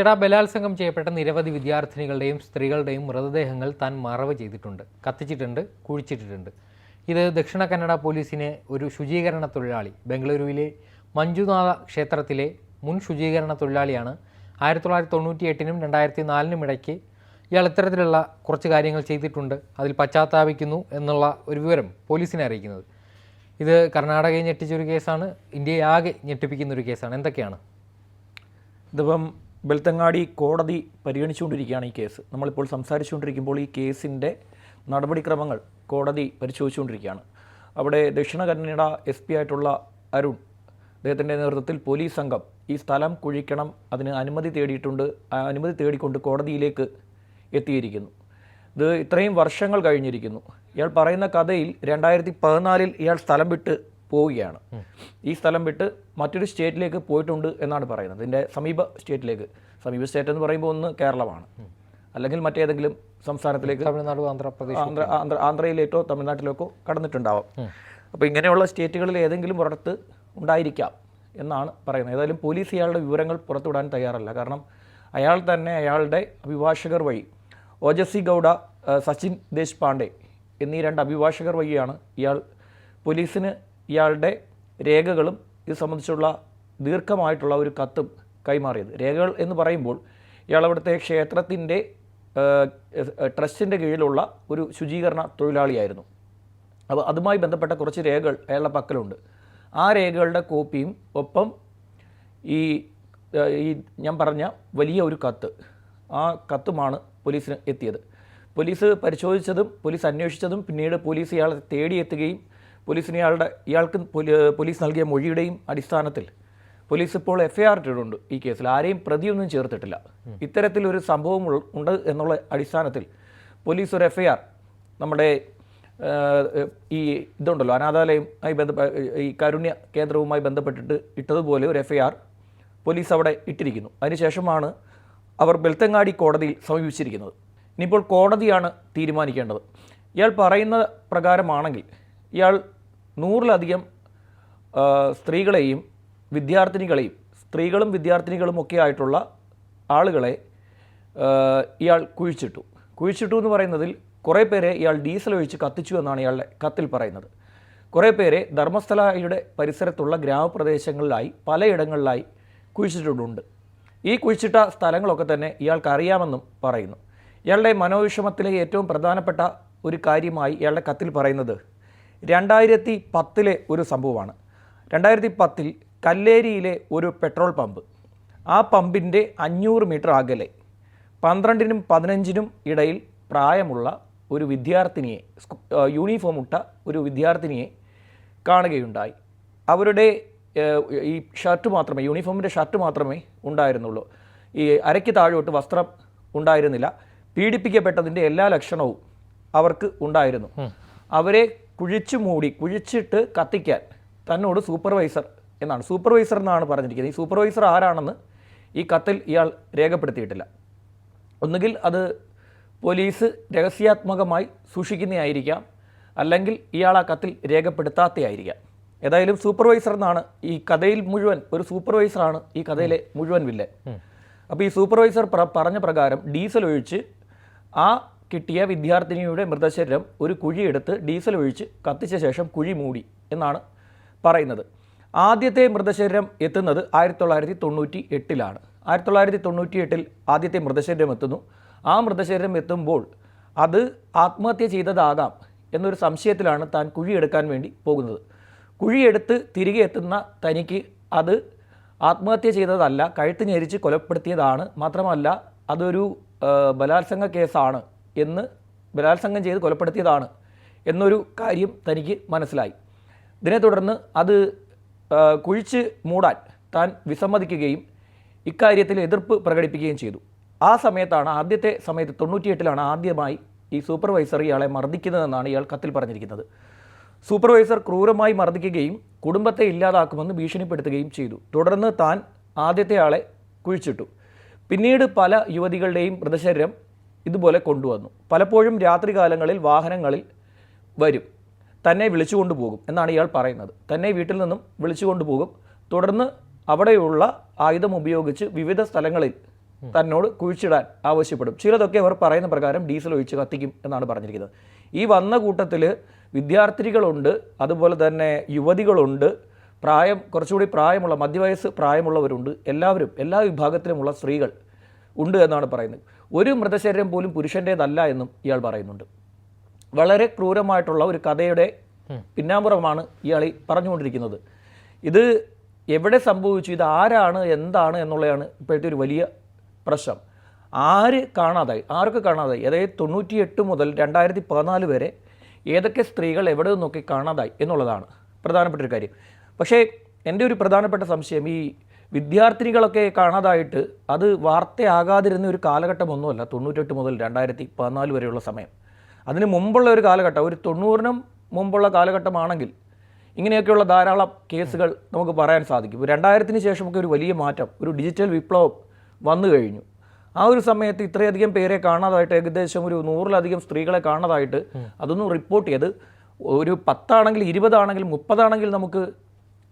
ചേട്ടാ ബലാത്സംഗം ചെയ്യപ്പെട്ട നിരവധി വിദ്യാർത്ഥിനികളുടെയും സ്ത്രീകളുടെയും മൃതദേഹങ്ങൾ താൻ മറവ് ചെയ്തിട്ടുണ്ട്. കത്തിച്ചിട്ടുണ്ട് കുഴിച്ചിട്ടിട്ടുണ്ട്. ഇത് ദക്ഷിണ കന്നഡ പോലീസിനെ ഒരു ശുചീകരണ തൊഴിലാളി ബംഗളൂരുവിലെ മഞ്ജുനാഥ ക്ഷേത്രത്തിലെ മുൻ ശുചീകരണ തൊഴിലാളിയാണ്. ആയിരത്തി തൊള്ളായിരത്തി തൊണ്ണൂറ്റി എട്ടിനും രണ്ടായിരത്തി നാലിനും ഇടയ്ക്ക് ഇയാൾ ഇത്തരത്തിലുള്ള കുറച്ച് കാര്യങ്ങൾ ചെയ്തിട്ടുണ്ട്. അതിൽ പശ്ചാത്താപിക്കുന്നു എന്നുള്ള ഒരു വിവരം പോലീസിനെ അറിയിക്കുന്നത്. ഇത് കർണാടകയെ ഞെട്ടിച്ചൊരു കേസാണ്. ഇന്ത്യയെ ആകെ ഞെട്ടിപ്പിക്കുന്ന ഒരു കേസാണ്. എന്തൊക്കെയാണ്? ഇതിപ്പം ബെൽത്തങ്ങാടി കോടതി പരിഗണിച്ചുകൊണ്ടിരിക്കുകയാണ് ഈ കേസ്. നമ്മളിപ്പോൾ സംസാരിച്ചുകൊണ്ടിരിക്കുമ്പോൾ ഈ കേസിന്റെ നടപടിക്രമങ്ങൾ കോടതി പരിശോധിച്ചുകൊണ്ടിരിക്കുകയാണ്. അവിടെ ദക്ഷിണ കന്നഡ എസ് പി ആയിട്ടുള്ള അരുൺ അദ്ദേഹത്തിന്റെ നേതൃത്വത്തിൽ പോലീസ് സംഘം ഈ സ്ഥലം കുഴിക്കണം അതിന് അനുമതി തേടിയിട്ടുണ്ട് അനുമതി തേടിക്കൊണ്ട് കോടതിയിലേക്ക് എത്തിയിരിക്കുന്നു. ഇത് ഇത്രയും വർഷങ്ങൾ കഴിഞ്ഞിരിക്കുന്നു. ഇയാൾ പറയുന്ന കഥയിൽ രണ്ടായിരത്തി പതിനാലിൽ ഇയാൾ സ്ഥലം വിട്ട് പോവുകയാണ്. ഈ സ്ഥലം വിട്ട് മറ്റൊരു സ്റ്റേറ്റിലേക്ക് പോയിട്ടുണ്ട് എന്നാണ് പറയുന്നത്. ഇതിന്റെ സമീപ സ്റ്റേറ്റിലേക്ക്. സമീപ സ്റ്റേറ്റ് എന്ന് പറയുമ്പോൾ ഒന്ന് കേരളമാണ്. അല്ലെങ്കിൽ മറ്റേതെങ്കിലും സംസ്ഥാനത്തിലേക്ക് തമിഴ്നാട് ആന്ധ്രാപ്രദേശ് ആന്ധ്ര ആന്ധ്ര ആന്ധ്രയിലേക്കോ തമിഴ്നാട്ടിലേക്കോ കടന്നിട്ടുണ്ടാവാം. അപ്പോൾ ഇങ്ങനെയുള്ള സ്റ്റേറ്റുകളിൽ ഏതെങ്കിലും ഒരിടത്ത് ഉണ്ടായിരിക്കാം എന്നാണ് പറയുന്നത്. ഏതായാലും പോലീസ് ഇയാളുടെ വിവരങ്ങൾ പുറത്തുവിടാൻ തയ്യാറല്ല. കാരണം അയാൾ തന്നെ അയാളുടെ അഭിഭാഷകർ വഴി ഓജസ്വി ഗൗഡ സച്ചിൻ ദേശ്പാണ്ഡെ എന്നീ രണ്ട് അഭിഭാഷകർ വഴിയാണ് ഇയാൾ പോലീസിന് ഇയാളുടെ രേഖകളും ഇത് സംബന്ധിച്ചുള്ള ദീർഘമായിട്ടുള്ള ഒരു കത്തും കൈമാറിയത്. രേഖകൾ എന്ന് പറയുമ്പോൾ ഇയാൾ അവിടുത്തെ ക്ഷേത്രത്തിന്റെ ട്രസ്റ്റിന്റെ കീഴിലുള്ള ഒരു ശുചീകരണ തൊഴിലാളിയായിരുന്നു. അപ്പോൾ അതുമായി ബന്ധപ്പെട്ട കുറച്ച് രേഖകൾ അയാളുടെ പക്കലുണ്ട്. ആ രേഖകളുടെ കോപ്പിയും ഒപ്പം ഈ ഈ ഞാൻ പറഞ്ഞ വലിയ ഒരു കത്ത് ആ കത്തുമാണ് പോലീസിന് എത്തിയത്. പോലീസ് പരിശോധിച്ചതും പോലീസ് അന്വേഷിച്ചതും പിന്നീട് പോലീസ് ഇയാളെ തേടിയെത്തുകയും പോലീസിന് ഇയാളുടെ ഇയാൾക്ക് പോലീസ് നൽകിയ മൊഴിയുടെയും അടിസ്ഥാനത്തിൽ പോലീസ് ഇപ്പോൾ എഫ് ഐ ആർ ഇട്ടിട്ടുണ്ട് ഈ കേസിൽ. ആരെയും പ്രതിയൊന്നും ചേർത്തിട്ടില്ല. ഇത്തരത്തിലൊരു സംഭവം ഉണ്ട് എന്നുള്ള അടിസ്ഥാനത്തിൽ പോലീസ് ഒരു എഫ് ഐ ആർ നമ്മുടെ ഈ ഇതുണ്ടല്ലോ അനാഥാലയവുമായി ബന്ധപ്പെട്ട ഈ കാരുണ്യ കേന്ദ്രവുമായി ബന്ധപ്പെട്ടിട്ട് ഇട്ടതുപോലെ ഒരു എഫ് ഐ ആർ പോലീസ് അവിടെ ഇട്ടിരിക്കുന്നു. അതിനുശേഷമാണ് അവർ ബെൽത്തങ്ങാടി കോടതിയിൽ സമീപിച്ചിരിക്കുന്നത്. ഇനിയിപ്പോൾ കോടതിയാണ് തീരുമാനിക്കേണ്ടത്. ഇയാൾ പറയുന്ന പ്രകാരമാണെങ്കിൽ ഇയാൾ നൂറിലധികം സ്ത്രീകളെയും വിദ്യാർത്ഥിനികളെയും സ്ത്രീകളും വിദ്യാർത്ഥിനികളും ഒക്കെ ആയിട്ടുള്ള ആളുകളെ ഇയാൾ കുഴിച്ചിട്ടു. കുഴിച്ചിട്ടു എന്ന് പറയുന്നതിൽ കുറേ പേരെ ഇയാൾ ഡീസൽ ഒഴിച്ച് കത്തിച്ചു എന്നാണ് ഇയാളുടെ കത്തിൽ പറയുന്നത്. കുറേ പേരെ ധർമ്മസ്ഥലയുടെ പരിസരത്തുള്ള ഗ്രാമപ്രദേശങ്ങളിലായി പലയിടങ്ങളിലായി കുഴിച്ചിട്ടുണ്ട് ഈ കുഴിച്ചിട്ട സ്ഥലങ്ങളൊക്കെ തന്നെ ഇയാൾക്കറിയാമെന്നും പറയുന്നു. ഇയാളുടെ മനോവിഷമത്തിലെ ഏറ്റവും പ്രധാനപ്പെട്ട ഒരു കാര്യമായി ഇയാളുടെ കത്തിൽ പറയുന്നത് രണ്ടായിരത്തി പത്തിലെ ഒരു സംഭവമാണ്. രണ്ടായിരത്തി പത്തിൽ കല്ലേരിയിലെ ഒരു പെട്രോൾ പമ്പ്. ആ പമ്പിന്റെ അഞ്ഞൂറ് മീറ്റർ അകലെ പന്ത്രണ്ടിനും പതിനഞ്ചിനും ഇടയിൽ പ്രായമുള്ള ഒരു വിദ്യാർത്ഥിനിയെ യൂണിഫോം ഇട്ട ഒരു വിദ്യാർത്ഥിനിയെ കാണുകയുണ്ടായി. അവരുടെ ഈ ഷർട്ട് മാത്രമേ യൂണിഫോമിന്റെ ഷർട്ട് മാത്രമേ ഉണ്ടായിരുന്നുള്ളൂ. ഈ അരയ്ക്ക് താഴോട്ട് വസ്ത്രം ഉണ്ടായിരുന്നില്ല. പീഡിപ്പിക്കപ്പെട്ടതിന്റെ എല്ലാ ലക്ഷണവും അവർക്ക് ഉണ്ടായിരുന്നു. അവരെ കുഴിച്ചു മൂടി കുഴിച്ചിട്ട് കത്തിക്കാൻ തന്നോട് സൂപ്പർവൈസർ എന്നാണ്. സൂപ്പർവൈസർ എന്നാണ് പറഞ്ഞിരിക്കുന്നത്. ഈ സൂപ്പർവൈസർ ആരാണെന്ന് ഈ കത്തിൽ ഇയാൾ രേഖപ്പെടുത്തിയിട്ടില്ല. ഒന്നുകിൽ അത് പോലീസ് രഹസ്യാത്മകമായി സൂക്ഷിക്കുന്നതായിരിക്കാം അല്ലെങ്കിൽ ഇയാൾ ആ കത്തിൽ രേഖപ്പെടുത്താത്തയായിരിക്കാം. ഏതായാലും സൂപ്പർവൈസർ എന്നാണ് ഈ കഥയിൽ മുഴുവൻ ഒരു സൂപ്പർവൈസറാണ് ഈ കഥയിലെ മുഴുവൻ വില്ലൻ. അപ്പോൾ ഈ സൂപ്പർവൈസർ പറഞ്ഞ പ്രകാരം ഡീസൽ ഒഴിച്ച് ആ കിട്ടിയ വിദ്യാർത്ഥിനിയുടെ മൃതശരീരം ഒരു കുഴിയെടുത്ത് ഡീസൽ ഒഴിച്ച് കത്തിച്ച ശേഷം കുഴി മൂടി എന്നാണ് പറയുന്നത്. ആദ്യത്തെ മൃതശരീരം എത്തുന്നത് ആയിരത്തി തൊള്ളായിരത്തി തൊണ്ണൂറ്റി എട്ടിലാണ് ആയിരത്തി തൊള്ളായിരത്തി തൊണ്ണൂറ്റി എട്ടിൽ ആദ്യത്തെ മൃതശരീരം എത്തുന്നു. ആ മൃതശരീരം എത്തുമ്പോൾ അത് ആത്മഹത്യ ചെയ്തതാകാം എന്നൊരു സംശയത്തിലാണ് താൻ കുഴിയെടുക്കാൻ വേണ്ടി പോകുന്നത്. കുഴിയെടുത്ത് തിരികെ എത്തുന്ന തനിക്ക് അത് ആത്മഹത്യ ചെയ്തതല്ല കഴുത്ത് ഞെരിച്ച് കൊലപ്പെടുത്തിയതാണ്. മാത്രമല്ല അതൊരു ബലാത്സംഗ കേസാണ്. എന്ന് ബലാത്സംഗം ചെയ്ത് കൊലപ്പെടുത്തിയതാണ് എന്നൊരു കാര്യം തനിക്ക് മനസ്സിലായി. ഇതിനെ തുടർന്ന് അത് കുഴിച്ച് മൂടാൻ താൻ വിസമ്മതിക്കുകയും ഇക്കാര്യത്തിൽ എതിർപ്പ് പ്രകടിപ്പിക്കുകയും ചെയ്തു. ആ സമയത്താണ് ആദ്യത്തെ സമയത്ത് തൊണ്ണൂറ്റിയെട്ടിലാണ് ആദ്യമായി ഈ സൂപ്പർവൈസർ ഇയാളെ മർദ്ദിക്കുന്നതെന്നാണ് ഇയാൾ കത്തിൽ പറഞ്ഞിരിക്കുന്നത്. സൂപ്പർവൈസർ ക്രൂരമായി മർദ്ദിക്കുകയും കുടുംബത്തെ ഇല്ലാതാക്കുമെന്ന് ഭീഷണിപ്പെടുത്തുകയും ചെയ്തു. തുടർന്ന് താൻ ആദ്യത്തെ ആളെ കുഴിച്ചിട്ടു. പിന്നീട് പല യുവതികളുടെയും മൃതശരീരം ഇതുപോലെ കൊണ്ടുവന്നു. പലപ്പോഴും രാത്രികാലങ്ങളിൽ വാഹനങ്ങളിൽ വരും. തന്നെ വിളിച്ചുകൊണ്ട് പോകും എന്നാണ് ഇയാൾ പറയുന്നത്. തന്നെ വീട്ടിൽ നിന്നും വിളിച്ചുകൊണ്ട് പോകും. തുടർന്ന് അവിടെയുള്ള ആയുധം ഉപയോഗിച്ച് വിവിധ സ്ഥലങ്ങളിൽ തന്നോട് കുഴിച്ചിടാൻ ആവശ്യപ്പെടും. ചിലതൊക്കെ അവർ പറയുന്ന പ്രകാരം ഡീസൽ ഒഴിച്ച് കത്തിക്കും എന്നാണ് പറഞ്ഞിരിക്കുന്നത്. ഈ വന്ന കൂട്ടത്തിൽ വിദ്യാർത്ഥികളുണ്ട് അതുപോലെ തന്നെ യുവതികളുണ്ട് പ്രായം കുറച്ചുകൂടി പ്രായമുള്ള മധ്യവയസ്സ് പ്രായമുള്ളവരുണ്ട്. എല്ലാവരും എല്ലാ വിഭാഗത്തിലുമുള്ള സ്ത്രീകൾ ഉണ്ട് എന്നാണ് പറയുന്നത്. ഒരു മൃതശരീരം പോലും പുരുഷന്റേതല്ല എന്നും ഇയാൾ പറയുന്നുണ്ട്. വളരെ ക്രൂരമായിട്ടുള്ള ഒരു കഥയുടെ പിന്നാമ്പുറമാണ് ഇയാൾ ഈ പറഞ്ഞുകൊണ്ടിരിക്കുന്നത്. ഇത് എവിടെ സംഭവിച്ചു? ഇത് ആരാണ്? എന്താണ്? എന്നുള്ളതാണ് ഇപ്പോഴത്തെ ഒരു വലിയ പ്രശ്നം. ആര് കാണാതായി? ആർക്ക് കാണാതായി? അതായത് തൊണ്ണൂറ്റിയെട്ട് മുതൽ രണ്ടായിരത്തി പതിനാല് വരെ ഏതൊക്കെ സ്ത്രീകൾ എവിടെ നിന്നൊക്കെ കാണാതായി എന്നുള്ളതാണ് പ്രധാനപ്പെട്ട ഒരു കാര്യം. പക്ഷേ എന്റെ ഒരു പ്രധാനപ്പെട്ട സംശയം ഈ വിദ്യാർത്ഥിനികളൊക്കെ കാണാതായിട്ട് അത് വാർത്തയാകാതിരുന്ന ഒരു കാലഘട്ടം ഒന്നുമല്ല തൊണ്ണൂറ്റെട്ട് മുതൽ രണ്ടായിരത്തി പതിനാല് വരെയുള്ള സമയം. അതിന് മുമ്പുള്ള ഒരു കാലഘട്ടം ഒരു തൊണ്ണൂറിനും മുമ്പുള്ള കാലഘട്ടമാണെങ്കിൽ ഇങ്ങനെയൊക്കെയുള്ള ധാരാളം കേസുകൾ നമുക്ക് പറയാൻ സാധിക്കും. രണ്ടായിരത്തിന് ശേഷമൊക്കെ ഒരു വലിയ മാറ്റം ഒരു ഡിജിറ്റൽ വിപ്ലവം വന്നു കഴിഞ്ഞു. ആ ഒരു സമയത്ത് ഇത്രയധികം പേരെ കാണാതായിട്ട് ഏകദേശം ഒരു നൂറിലധികം സ്ത്രീകളെ കാണാതായിട്ട് അതൊന്നും റിപ്പോർട്ട് ചെയ്ത് ഒരു പത്താണെങ്കിൽ ഇരുപതാണെങ്കിൽ മുപ്പതാണെങ്കിൽ നമുക്ക്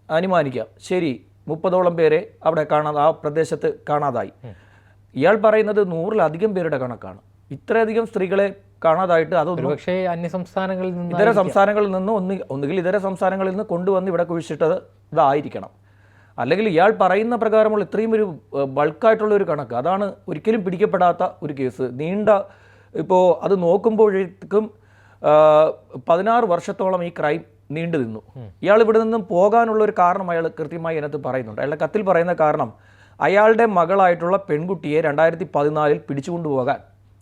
അനുമാനിക്കാം. ശരി മുപ്പതോളം പേരെ അവിടെ കാണാതെ ആ പ്രദേശത്ത് കാണാതായി. ഇയാൾ പറയുന്നത് നൂറിലധികം പേരുടെ കണക്കാണ്. ഇത്രയധികം സ്ത്രീകളെ കാണാതായിട്ട് അതൊന്നും പക്ഷേ അന്യ സംസ്ഥാനങ്ങളിൽ നിന്ന് ഇതര സംസ്ഥാനങ്ങളിൽ നിന്ന് ഒന്ന് ഒന്നുകിൽ ഇതര സംസ്ഥാനങ്ങളിൽ നിന്ന് കൊണ്ടുവന്ന് ഇവിടെ കുഴിച്ചിട്ടത് ഇതായിരിക്കണം. അല്ലെങ്കിൽ ഇയാൾ പറയുന്ന പ്രകാരമുള്ള ഇത്രയും ഒരു ബൾക്കായിട്ടുള്ള ഒരു കണക്ക്. അതാണ് ഒരിക്കലും പിടിക്കപ്പെടാത്ത ഒരു കേസ്. നീണ്ട ഇപ്പോൾ അത് നോക്കുമ്പോഴേക്കും പതിനാറ് വർഷത്തോളം ഈ ക്രൈം നീണ്ടു നിന്നു. ഇയാൾ ഇവിടെ നിന്നും പോകാനുള്ള ഒരു കാരണം അയാൾ കൃത്യമായി അതിനകത്ത് പറയുന്നുണ്ട്. അയാളുടെ കത്തിൽ പറയുന്ന കാരണം അയാളുടെ മകളായിട്ടുള്ള പെൺകുട്ടിയെ രണ്ടായിരത്തി പതിനാലിൽ പിടിച്ചുകൊണ്ടുപോകാൻ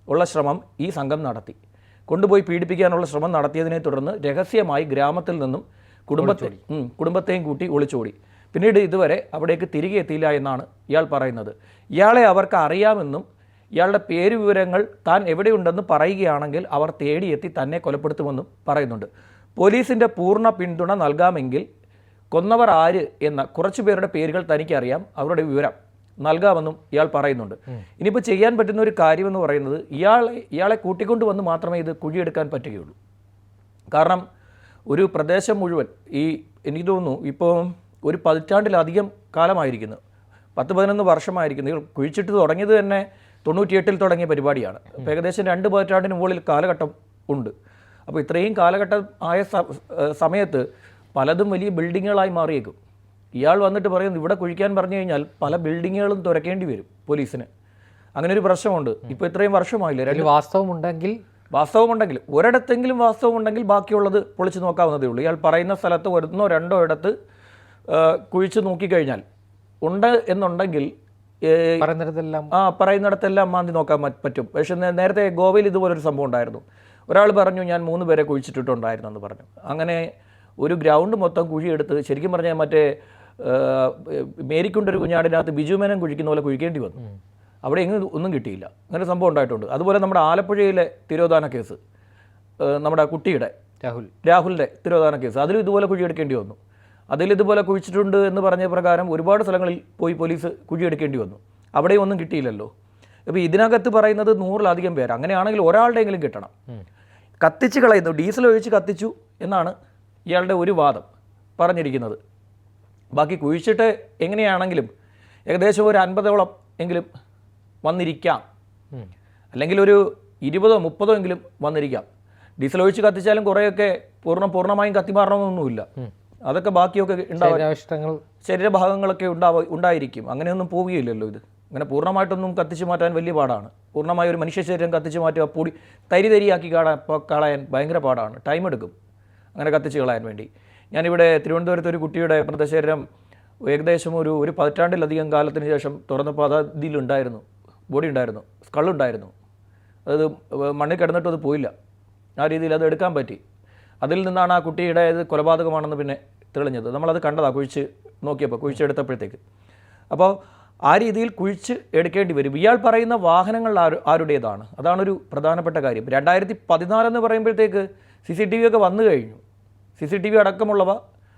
ഉള്ള ശ്രമം ഈ സംഘം നടത്തി. കൊണ്ടുപോയി പീഡിപ്പിക്കാനുള്ള ശ്രമം നടത്തിയതിനെ തുടർന്ന് രഹസ്യമായി ഗ്രാമത്തിൽ നിന്നും കുടുംബത്തെ കുടുംബത്തെയും കൂട്ടി ഒളിച്ചോടി. പിന്നീട് ഇതുവരെ അവിടേക്ക് തിരികെ എത്തിയില്ല എന്നാണ് ഇയാൾ പറയുന്നത്. ഇയാളെ അവർക്ക് അറിയാമെന്നും ഇയാളുടെ പേര് വിവരങ്ങൾ താൻ എവിടെയുണ്ടെന്ന് പറയുകയാണെങ്കിൽ അവർ തേടിയെത്തി തന്നെ കൊലപ്പെടുത്തുമെന്നും പറയുന്നുണ്ട്. പോലീസിന്റെ പൂർണ പിന്തുണ നൽകാമെങ്കിൽ കൊന്നവർ ആര് എന്ന കുറച്ചു പേരുടെ പേരുകൾ തനിക്കറിയാം അവരുടെ വിവരം നൽകാമെന്നും ഇയാൾ പറയുന്നുണ്ട്. ഇനിയിപ്പോൾ ചെയ്യാൻ പറ്റുന്ന ഒരു കാര്യമെന്ന് പറയുന്നത് ഇയാളെ ഇയാളെ കൂട്ടിക്കൊണ്ട് വന്ന് മാത്രമേ ഇത് കുഴിയെടുക്കാൻ പറ്റുകയുള്ളൂ. കാരണം ഒരു പ്രദേശം മുഴുവൻ ഈ എനിക്ക് തോന്നുന്നു ഇപ്പോൾ ഒരു പതിറ്റാണ്ടിലധികം കാലമായിരിക്കുന്നു. പത്ത് പതിനൊന്ന് വർഷമായിരിക്കുന്നു. ഇയാൾ കുഴിച്ചിട്ട് തുടങ്ങിയത് തന്നെ തൊണ്ണൂറ്റിയെട്ടിൽ തുടങ്ങിയ പരിപാടിയാണ്. ഏകദേശം രണ്ട് പതിറ്റാണ്ടിന് മുകളിൽ കാലഘട്ടം ഉണ്ട്. അപ്പോൾ ഇത്രയും കാലഘട്ടം ആയ സമയത്ത് പലതും വലിയ ബിൽഡിങ്ങുകളായി മാറിയേക്കും. ഇയാൾ വന്നിട്ട് പറയുന്നു ഇവിടെ കുഴിക്കാൻ പറഞ്ഞു കഴിഞ്ഞാൽ പല ബിൽഡിങ്ങുകളും തുരക്കേണ്ടി വരും പോലീസിന്. അങ്ങനെ ഒരു പ്രശ്നമുണ്ട് ഇപ്പോൾ ഇത്രയും വർഷമായില്ലേ? രണ്ട് ഉണ്ടെങ്കിൽ, വാസ്തവമുണ്ടെങ്കിൽ വാസ്തവമുണ്ടെങ്കിൽ ഒരിടത്തെങ്കിലും വാസ്തവമുണ്ടെങ്കിൽ ബാക്കിയുള്ളത് പൊളിച്ചു നോക്കാവുന്നതേ ഉള്ളൂ. ഇയാൾ പറയുന്ന സ്ഥലത്ത് ഒന്നോ രണ്ടോ ഇടത്ത് കുഴിച്ചു നോക്കിക്കഴിഞ്ഞാൽ ഉണ്ട് എന്നുണ്ടെങ്കിൽ പറയുന്നിടത്തെല്ലാം ആ പറയുന്നിടത്തെല്ലാം മാന്തി നോക്കാൻ പറ്റും. പക്ഷെ നേരത്തെ ഗോവയിൽ ഇതുപോലൊരു സംഭവം ഉണ്ടായിരുന്നു. ഒരാൾ പറഞ്ഞു ഞാൻ മൂന്ന് പേരെ കുഴിച്ചിട്ടിട്ടുണ്ടായിരുന്നു എന്ന് പറഞ്ഞു. അങ്ങനെ ഒരു ഗ്രൗണ്ട് മൊത്തം കുഴിയെടുത്ത് ശരിക്കും പറഞ്ഞാൽ മറ്റേ മേരിക്കൊണ്ടൊരു മേരിക്കുണ്ടൊരു കുഞ്ഞാടിനകത്ത് ബിജുമേനം കുഴിക്കുന്ന പോലെ കുഴിക്കേണ്ടി വന്നു. അവിടെ എങ്ങും ഒന്നും കിട്ടിയില്ല. അങ്ങനെ സംഭവം ഉണ്ടായിട്ടുണ്ട്. അതുപോലെ നമ്മുടെ ആലപ്പുഴയിലെ തിരോധാന കേസ് നമ്മുടെ കുട്ടിയുടെ രാഹുൽ. രാഹുലിന്റെ തിരോധാന കേസ് അതിലും ഇതുപോലെ കുഴിയെടുക്കേണ്ടി വന്നു. അതിൽ ഇതുപോലെ കുഴിച്ചിട്ടുണ്ട് എന്ന് പറഞ്ഞ പ്രകാരം ഒരുപാട് സ്ഥലങ്ങളിൽ പോയി പോലീസ് കുഴിയെടുക്കേണ്ടി വന്നു. അവിടെയും ഒന്നും കിട്ടിയില്ലല്ലോ. അപ്പോൾ ഇതിനകത്ത് പറയുന്നത് നൂറിലധികം പേര്. അങ്ങനെയാണെങ്കിൽ ഒരാളുടെയെങ്കിലും കിട്ടണം. കത്തിച്ച് കളയുന്നു ഡീസൽ ഒഴിച്ച് കത്തിച്ചു എന്നാണ് ഇയാളുടെ ഒരു വാദം പറഞ്ഞിരിക്കുന്നത്. ബാക്കി കുഴിച്ചിട്ട് എങ്ങനെയാണെങ്കിലും ഏകദേശം ഒരു അൻപതോളം എങ്കിലും വന്നിരിക്കാം. അല്ലെങ്കിൽ ഒരു ഇരുപതോ മുപ്പതോ എങ്കിലും വന്നിരിക്കാം. ഡീസൽ ഒഴിച്ച് കത്തിച്ചാലും കുറേയൊക്കെ പൂർണ പൂർണമായും കത്തിമാറണമെന്നൊന്നുമില്ല അതൊക്കെ ബാക്കിയൊക്കെ ഉണ്ടാവും ശരീരഭാഗങ്ങളൊക്കെ ഉണ്ടാവും ഉണ്ടായിരിക്കും. അങ്ങനെയൊന്നും പോവുകയില്ലല്ലോ ഇത്. അങ്ങനെ പൂർണമായിട്ടൊന്നും കത്തിച്ചു മാറ്റാൻ വലിയ പാടാണ്. പൂർണമായ ഒരു മനുഷ്യ ശരീരം കത്തിച്ച് മാറ്റുക പൊടി തരി തരിയാക്കി കാടാ കളയാൻ ഭയങ്കര പാടാണ്. ടൈം എടുക്കും അങ്ങനെ കത്തിച്ച് കളയാൻ വേണ്ടി. ഞാനിവിടെ തിരുവനന്തപുരത്ത് ഒരു കുട്ടിയുടെ മൃതശരീരം ഏകദേശം ഒരു ഒരു പതിറ്റാണ്ടിലധികം കാലത്തിന് ശേഷം തുറന്നപ്പോൾ അത് ഇതിലുണ്ടായിരുന്നു ബോഡി ഉണ്ടായിരുന്നു. സ്കളുണ്ടായിരുന്നു അത് മണ്ണിൽ കിടന്നിട്ട് അത് പോയില്ല. ആ രീതിയിൽ അത് എടുക്കാൻ പറ്റി. അതിൽ നിന്നാണ് ആ കുട്ടിയുടെ ഇത് കൊലപാതകമാണെന്ന് പിന്നെ തെളിഞ്ഞത്. നമ്മളത് കണ്ടതാണ് കുഴിച്ച് നോക്കിയപ്പോൾ കുഴിച്ചെടുത്തപ്പോഴത്തേക്ക് അപ്പോൾ ആ രീതിയിൽ കുഴിച്ച് എടുക്കേണ്ടി വരും. ഇയാൾ പറയുന്ന വാഹനങ്ങൾ ആരു ആരുടേതാണ്? അതാണൊരു പ്രധാനപ്പെട്ട കാര്യം. രണ്ടായിരത്തി പതിനാലെന്ന് പറയുമ്പോഴത്തേക്ക് സി സി ടി വി ഒക്കെ വന്നു കഴിഞ്ഞു. സി സി ടി വി അടക്കമുള്ളവ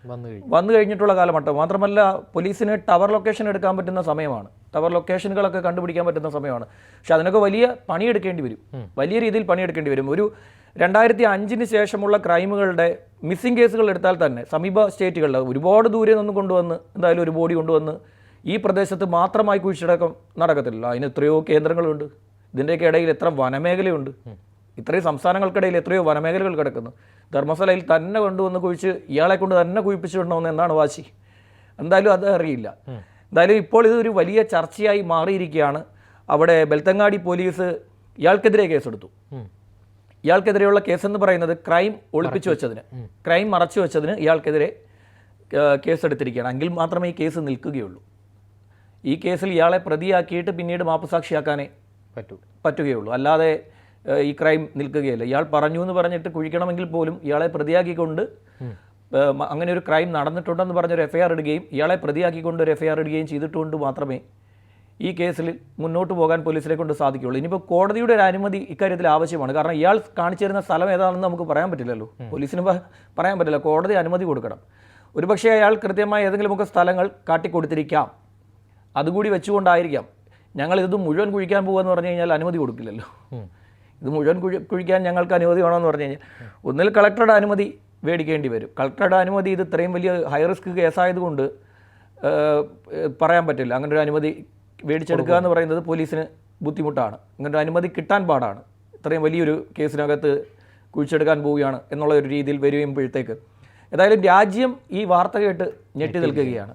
വന്നു കഴിഞ്ഞു. വന്നു കഴിഞ്ഞിട്ടുള്ള കാലഘട്ടം മാത്രമല്ല പോലീസിന് ടവർ ലൊക്കേഷൻ എടുക്കാൻ പറ്റുന്ന സമയമാണ്. ടവർ ലൊക്കേഷനുകളൊക്കെ കണ്ടുപിടിക്കാൻ പറ്റുന്ന സമയമാണ്. പക്ഷെ അതിനൊക്കെ വലിയ പണിയെടുക്കേണ്ടി വരും. വലിയ രീതിയിൽ പണിയെടുക്കേണ്ടി വരും. ഒരു രണ്ടായിരത്തി അഞ്ചിന് ശേഷമുള്ള ക്രൈമുകളുടെ മിസ്സിംഗ് കേസുകൾ എടുത്താൽ തന്നെ സമീപ സ്റ്റേറ്റുകളിൽ ഒരുപാട് ദൂരെ നിന്ന് കൊണ്ടുവന്ന് എന്തായാലും ഒരു ബോഡി കൊണ്ടുവന്ന് ഈ പ്രദേശത്ത് മാത്രമായി കുഴിച്ചടക്കം നടക്കത്തില്ല അതിന് എത്രയോ കേന്ദ്രങ്ങളുണ്ട്. ഇതിന്റെയൊക്കെ ഇടയിൽ എത്ര വനമേഖലയുണ്ട്. ഇത്രയും സംസ്ഥാനങ്ങൾക്കിടയിൽ എത്രയോ വനമേഖലകൾ കിടക്കുന്നു. ധർമ്മസ്ഥലയിൽ തന്നെ കൊണ്ടുവന്ന് കുഴിച്ച് ഇയാളെ കൊണ്ട് തന്നെ കുഴിപ്പിച്ചിട്ടുണ്ടോന്ന് എന്താണ് വാശി. എന്തായാലും അത് അറിയില്ല. എന്തായാലും ഇപ്പോൾ ഇതൊരു വലിയ ചർച്ചയായി മാറിയിരിക്കുകയാണ്. അവിടെ ബെൽത്തങ്ങാടി പോലീസ് ഇയാൾക്കെതിരെ കേസെടുത്തു. ഇയാൾക്കെതിരെയുള്ള കേസെന്ന് പറയുന്നത് ക്രൈം ഒളിപ്പിച്ചു വെച്ചതിന്. ക്രൈം മറച്ചു വെച്ചതിന് ഇയാൾക്കെതിരെ കേസെടുത്തിരിക്കുകയാണ്. എങ്കിൽ മാത്രമേ ഈ കേസ് നിൽക്കുകയുള്ളൂ. ഈ കേസിൽ ഇയാളെ പ്രതിയാക്കിയിട്ട് പിന്നീട് മാപ്പുസാക്ഷിയാക്കാനേ പറ്റൂ. പറ്റുകയുള്ളൂ. അല്ലാതെ ഈ ക്രൈം നിൽക്കുകയില്ല. ഇയാൾ പറഞ്ഞു എന്ന് പറഞ്ഞിട്ട് കുഴിക്കണമെങ്കിൽ പോലും ഇയാളെ പ്രതിയാക്കിക്കൊണ്ട് അങ്ങനെ ഒരു ക്രൈം നടന്നിട്ടുണ്ടെന്ന് പറഞ്ഞൊരു എഫ് ഐ ആർ ഇടുകയും ഇയാളെ പ്രതിയാക്കിക്കൊണ്ട് ഒരു എഫ്ഐആർ ഇടുകയും ചെയ്തിട്ടുകൊണ്ട് മാത്രമേ ഈ കേസിൽ മുന്നോട്ട് പോകാൻ പോലീസിനെ കൊണ്ട് സാധിക്കുകയുള്ളൂ. ഇനിയിപ്പോൾ കോടതിയുടെ ഒരു അനുമതി ഇക്കാര്യത്തിൽ ആവശ്യമാണ്. കാരണം ഇയാൾ കാണിച്ചിരുന്ന സ്ഥലം ഏതാണെന്ന് നമുക്ക് പറയാൻ പറ്റില്ലല്ലോ. പോലീസിന് പറയാൻ പറ്റില്ല. കോടതി അനുമതി കൊടുക്കണം. ഒരുപക്ഷെ അയാൾ കൃത്യമായ ഏതെങ്കിലുമൊക്കെ സ്ഥലങ്ങൾ കാട്ടിക്കൊടുത്തിരിക്കാം. അതുകൂടി വെച്ചുകൊണ്ടായിരിക്കാം. ഞങ്ങൾ ഇത് മുഴുവൻ കുഴിക്കാൻ പോകുമെന്ന് പറഞ്ഞു കഴിഞ്ഞാൽ അനുമതി കൊടുക്കില്ലല്ലോ. ഇത് മുഴുവൻ കുഴി കുഴിക്കാൻ ഞങ്ങൾക്ക് അനുമതി വേണമെന്ന് പറഞ്ഞു കഴിഞ്ഞാൽ ഒന്നിൽ കളക്ടറുടെ അനുമതി മേടിക്കേണ്ടി വരും. കളക്ടറുടെ അനുമതി ഇത് ഇത്രയും വലിയ ഹൈ റിസ്ക് കേസായതുകൊണ്ട് പറയാൻ പറ്റില്ല. അങ്ങനെ ഒരു അനുമതി മേടിച്ചെടുക്കുക എന്ന് പറയുന്നത് പോലീസിന് ബുദ്ധിമുട്ടാണ്. അങ്ങനെ ഒരു അനുമതി കിട്ടാൻ പാടാണ്. ഇത്രയും വലിയൊരു കേസിനകത്ത് കുഴിച്ചെടുക്കാൻ പോവുകയാണ് എന്നുള്ള ഒരു രീതിയിൽ വരുമ്പോഴത്തേക്ക്. ഏതായാലും രാജ്യം ഈ വാർത്ത കേട്ട് ഞെട്ടി നിൽക്കുകയാണ്.